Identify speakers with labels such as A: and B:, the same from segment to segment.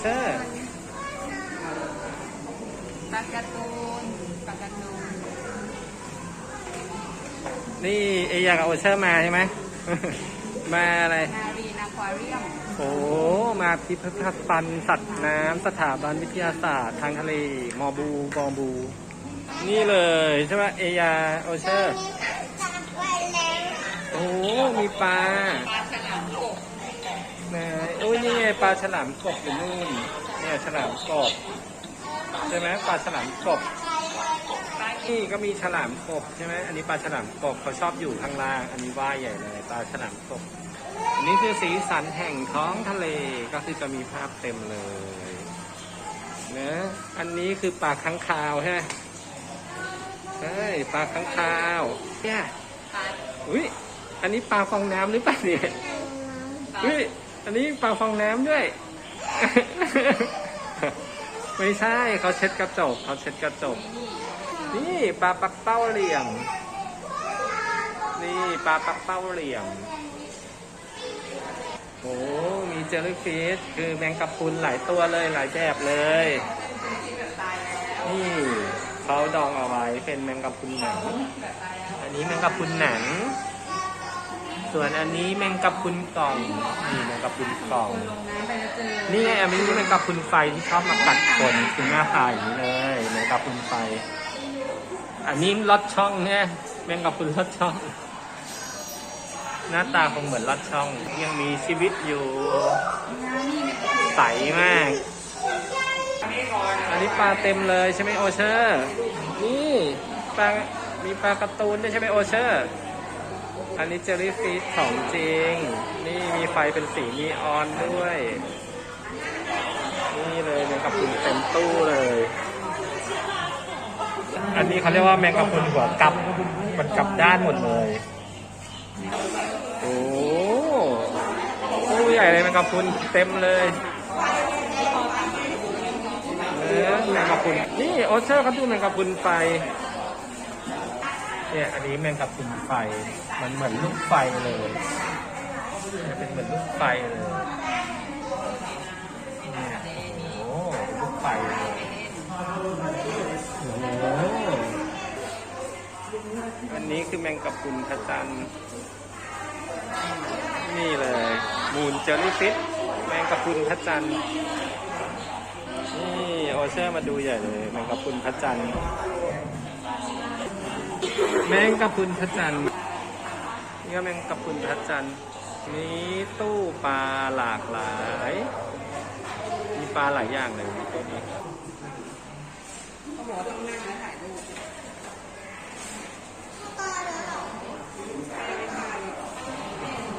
A: เชอร์
B: ปลาการ์ตูนปลาการ์ตูน
A: นี่เอยากบโอเชอร์มาใช่ไหม มาอะไร
B: นารีนาควาเรียม
A: โอ้มาพิพิธภัณฑ์สัตว์น้ำสถาบันวิทยาศาสตร์ทางทะเลมอบูบอบู นี่เลยใช่ไหมเอยาโอเชอร์ โอ้ มีปลา
B: ปลาฉลามกบ
A: ไหนโอ้ยนี่ไงปลาฉลามกบอยู่นู่น เนี่ยฉลามกบใช่ไหมปลาฉลามกบนี่ก็มีฉลามกบใช่ไหมอันนี้ปลาฉลามกบเขาชอบอยู่ข้างล่าง อันนี้ว่ายใหญ่เลยปลาฉลามกบอันนี้คือสีสันแห่งท้องทะเลก็คือจะมีภาพเต็มเลยเนะอันนี้คือปลาค้างคาวใช่ไหมเฮ้ยปลาค้างคาวเนี่ย
B: ปลา
A: อุ้ยอันนี้ปลาฟองน้ำหรือเปล่าเนี่ยอุ้ย อันนี้ปลาฟองน้ำด้วย ไม่ใช่เขาเช็ดกระจกเขาเช็ดกระจก นี่ปลาปักเป้าเหลี่ยม นี่ปลาปักเป้าเหลี่ยม โอ้ มีเจลลี่ฟิชคือแมงกะพรุนหลายตัวเลยหลายแบบเลย นี่เขาดองเอาไว้เป็นแมงกะพรุนหนัง อันนี้แมงกะพรุนหนัง ส่วนอันนี้แมงกะพรุนกล่องนี่แมงกะพรุนกล่อง
B: ลงน้ำไปแล้วเจอ
A: นี่ไงอันนี้แมงกะพรุนไฟที่ชอบมากัดคนคือหน้าตาอย่างนี้เลยแมงกะพรุนไฟ อันนี้ลอดช่องเนี่ยแมงกะพรุนลอดช่อง หน้าตาคงเหมือนลอดช่อง ยังมีชีวิตอยู่
B: นี่เนี่ย
A: ใสมากอันนี้ปลาเต็มเลยใช่ไหมโอเชอร์ นี่ปลามีปลาการ์ตูนด้วยใช่ไหมโอเชอร์ อันนี้เจลลี่ฟิชของจริง นี่มีไฟเป็นสีนีออนด้วย นี่เลยแมงกะพรุนเต็มตู้เลย อันนี้เขาเรียกว่าแมงกะพรุนหัวกลับมันกลับด้านหมดเลย โอ้ตู้ใหญ่เลยแมงกะพรุนเต็มเลยเออแมงกะพรุนนี่โอเชอร์เขาดูแมงกะพรุนไฟ เนี่ยอันนี้แมงกะพรุนไฟ มันเหมือนลูกไฟเลยเนี่ยเป็นเหมือนลูกไฟเลยเนี่ยโอ้โหลูกไฟเลยโอ้โหอันนี้คือแมงกะพรุนพระจันทร์นี่เลย มูนเจลลี่ฟิชแมงกะพรุนพระจันทร์นี่โอเชอร์มาดูใหญ่เลยแมงกะพรุนพระจันทร์ แมงกะพรุนพระจันทร์นี่ก็แมงกะพรุนพระจันทร์มีตู้ปลาหลากหลาย มีปลาหลายอย่างเลยตู้นี้
B: เขาบอกต้องนั่งถ่ายรูป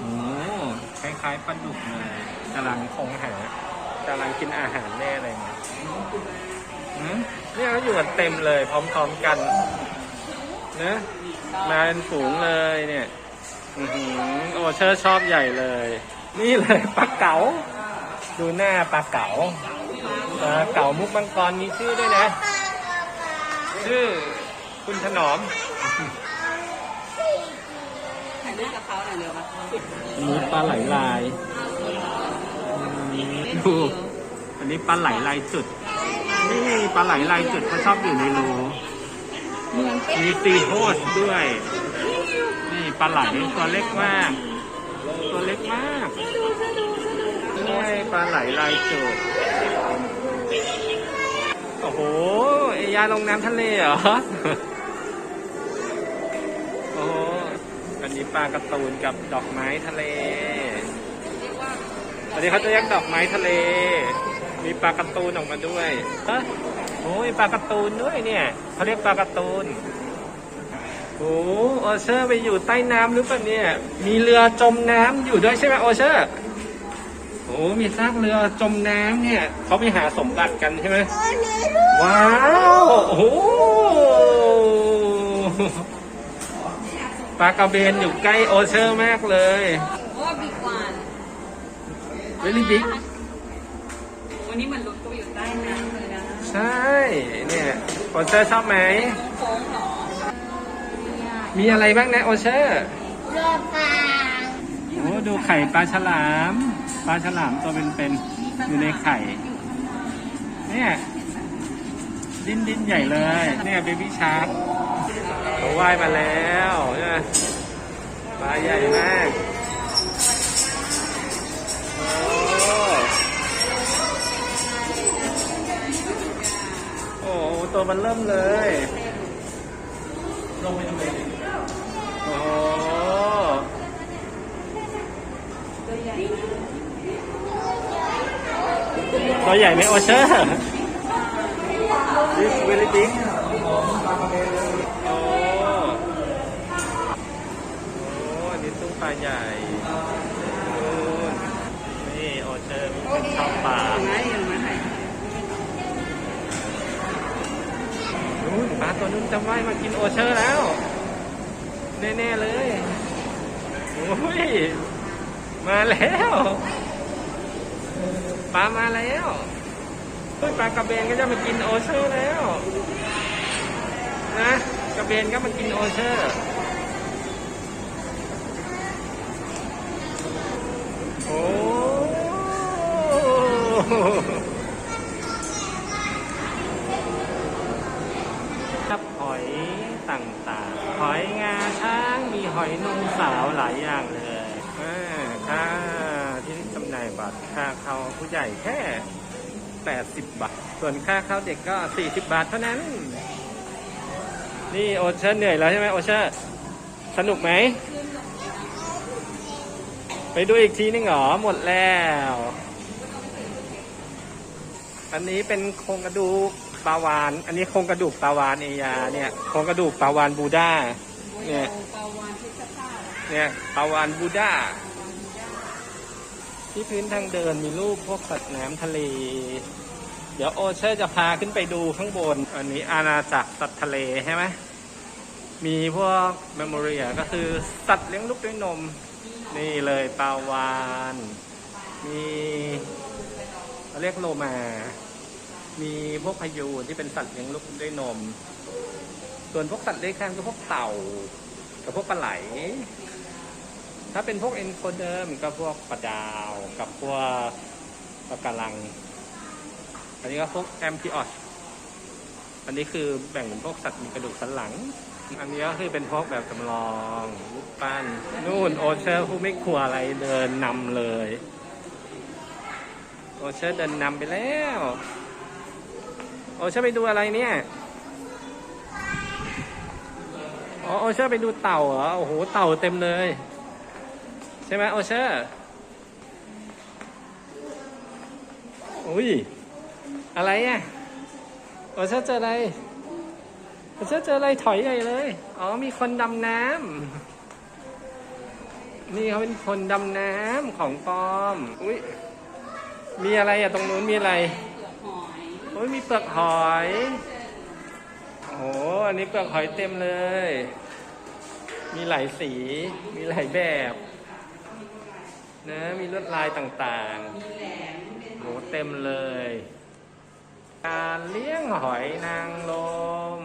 A: โอ้คล้ายๆปลาดุกเลยกำลังคงหากำลังกินอาหารแน่เลยเนี่ยเนี่ยเขาอยู่กันเต็มเลยพร้อมๆกัน นะมาเป็นฝูงเลยเนี่ยอือหือโอเชอร์ชอบใหญ่เลย นี่เลยปลาเก๋า ดูหน้าปลาเก๋าปลาเก๋ามุกมังกรมีชื่อด้วยนะ ชื่อคุณถนอม
B: มี
A: ปลาไหลลาย ดู อันนี้ปลาไหลลายจุด นี่ปลาไหลลายจุดเขาชอบอยู่ในรู
B: มี
A: ซีโฮสด้วย นี่ปลาไหลตัวเล็กมาก ตัวเล็กมากนี่ปลาไหลลายจุดโอ้โหเอยาลงน้ำทะเลเหรอ โอ้โหอันนี้ปลากร์ตูนกับดอกไม้ทะเลอันนี้เขาจะเรียกดอกไม้ทะเล มีปลากร์ตูนออกมาด้วยฮะ โอ้ยปลาการ์ตูนด้วยเนี่ยเขาเรียกปลาการ์ตูนโอ้โอเชอร์ไปอยู่ใต้น้ำหรือเปล่าเนี่ย มีเรือจมน้ำอยู่ด้วยใช่ไหมโอเชอร์โอ้มีซากเรือจมน้ำเนี่ยเขาไปหาสมบัติกันใช่ไหมว้าวโอ้โหปลากระเบนอยู่ใกล้โอเชอร์มากเลย
B: โอ้บิ๊กวัน
A: very big
B: วันนี้เหมือนรถก็อยู่ใต้น้ำเลยนะ
A: ใช่เนี่ยโอเชอร์ชอบไหม
B: โค้งๆเหรอ
A: มีอะไรบ้างนะโอเชอร์
C: เรือปลา
A: โอ้ดูไข่ปลาฉลามปลาฉลามตัวเป็นๆอยู่ในไข่
B: อยู่
A: เนี่ยดิ้นดิ้นใหญ่เลย เนี่ยเบบี้ชาร์กเขาว่ายมาแล้วเนี่ยปลาใหญ่มาก ตัวมันเริ่มเลย ลงไปดูเลยโอ้ตัวใหญ่ไหมโอเชอร์ This very big โอ้โอ้อันนี้ตู้ปลาใหญ่นี่โอเชอร์มีเป็นชอบปลา
B: เอาไหมเอาไหมให้
A: นู่นปลา ตัวนู้นจะว่มากินโอเชอร์แล้ว แน่ๆเลยโอ้ยมาแล้วปลามาแล้วปลากระเบนก็จะมากินโอเชอร์แล้ว นะกระเบนก็มากินโอเชอร์โอ้ครับห อยต่างๆ หอยงาช้างมีหอยนมสาวหลายอย่างเลยอ่าค่าที่จำหน่ายบัตรค่าเข้าผู้ใหญ่แค่ 80 บาท ส่วนค่าเข้าเด็กก็ 40 บาทเท่านั้น นี่โอเชอร์เหนื่อยแล้วใช่ไหมโอเชอร์สนุกไหม ไปดูอีกทีนึงเหรอ หมดแล้ว อันนี้เป็นโครงกระดูก ปลาวาน อันนี้โครงกระดูกปลาวานเอยาเนี่ยโครงกระดูกปลาวานบูดาเนี่ย
B: ปลาวานพิซซ่า
A: เนี่ยปลาวานบูดาที่พื้นทางเดินมีรูปพวกสัตว์น้ำทะเล เดี๋ยวโอเชอร์จะพาขึ้นไปดูข้างบน อันนี้อาณาจักรสัตว์ทะเลใช่ไหมมีพวกเมมโมเรียก็คือสัตว์เลี้ยงลูกด้วยนม นี่เลยปลาวาน มีเขาเรียกโลมา มีพวกพายูนที่เป็นสัตว์เลี้ยงลูกด้วยนม ส่วนพวกสัตว์เลื้อยคลานก็พวกเต่า กับพวกปลาไหล ถ้าเป็นพวกเอ็นโคเดิมก็พวกปลาดาว กับพวกปลาการัง อันนี้ก็พวกแอมพิออสอันนี้คือแบ่งเป็นพวกสัตว์มีกระดูกสันหลัง อันนี้ก็คือเป็นพวกแบบจำลองรูปปั้นนู่นโอเชอร์ผู้ไม่กลัวอะไรเดินนำเลย โอเชอร์เดินนำไปแล้ว โอเชอร์ไปดูอะไรเนี่ยอ๋อโอเชอร์ไปดูเต่าเหรอโอ้โหเต่าเต็มเลย ใช่ไหมโอเชอร์อุ้ยอะไรอะโอเชอร์เจออะไรโอเชอร์เจออะไรถอยใหญ่เลยอ๋อมีคนดำน้ำนี่เขาเป็นคนดำน้ำของปลอมอุ้ยมีอะไรอะตรงนู้นมีอะไร
B: อ้ย
A: มีเปลือกหอย โอ้โห อันนี้เปลือกหอยเต็มเลย มีหลายสี มีหลายแบบ นะ มีลวดลายต่างๆโหเต็มเลย การเลี้ยงหอยนางรม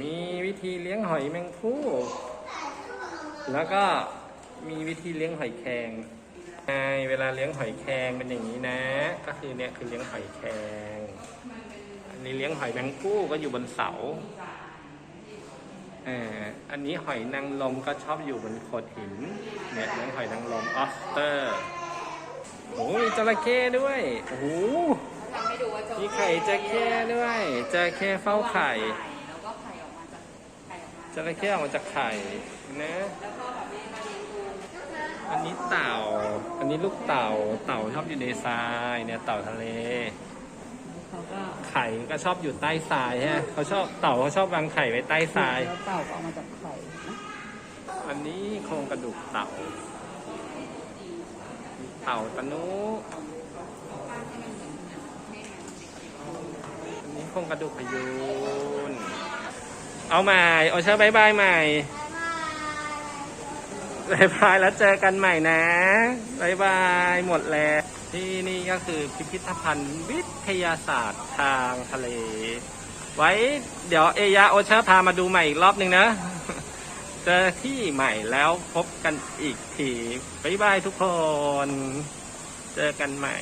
A: มีวิธีเลี้ยงหอยแมงผู้ แล้วก็มีวิธีเลี้ยงหอยแครง เวลาเลี้ยงหอยแครงเป็นอย่างนี้นะ ก็คือเนี่ยคือเลี้ยงหอยแครงอันนี้เลี้ยงหอยแมงผู้ก็อยู่บนเสาเอ่ออันนี้หอยนางรมก็ชอบอยู่บนโขดหิน เนี่ยเลี้ยงหอยนางรมออสเตอร์โอ้ยจระเข้ด้วยโอ้โห
B: ทำให้ดูว่าจะ
A: มีไข่จระเข้ด้วยจระเข้เฝ้าไข่
B: แล้วก็ไข่ออกมาจากไข่ออกมา
A: จระเข้ออกมาจากไข่นะ
B: แล้วก็แบบนี้มาเลี้ยงดู
A: อันนี้เต่า อั นนี้ลูกเต่าเต่าชอบอยู่ในทรายเนี่ยเต่าทะเล
B: เขาก็
A: ไข่ก็ชอบอยู่ใต้ทรายฮะเขาชอบเต่าเขาชอบวางไข่ไว้ใต้ทราย
B: แล้วเต่าก็ออกมาจากไข่นะ
A: อันนี้โครงกระดูกเต่า เต่าตะนุอันนี้โครงกระดูกพยูน เอาใหม่เอาเชิญบายบายใหม่ บายบายแล้วเจอกันใหม่นะบายบายหมดแล้ว ที่นี่ก็คือพิพิธภัณฑ์วิทยาศาสตร์ทางทะเล ไว้เดี๋ยวเอยาโอเชอร์พามาดูใหม่อีกรอบหนึ่งนะ เจอที่ใหม่แล้วพบกันอีกทีบายบายทุกคน เจอกันใหม่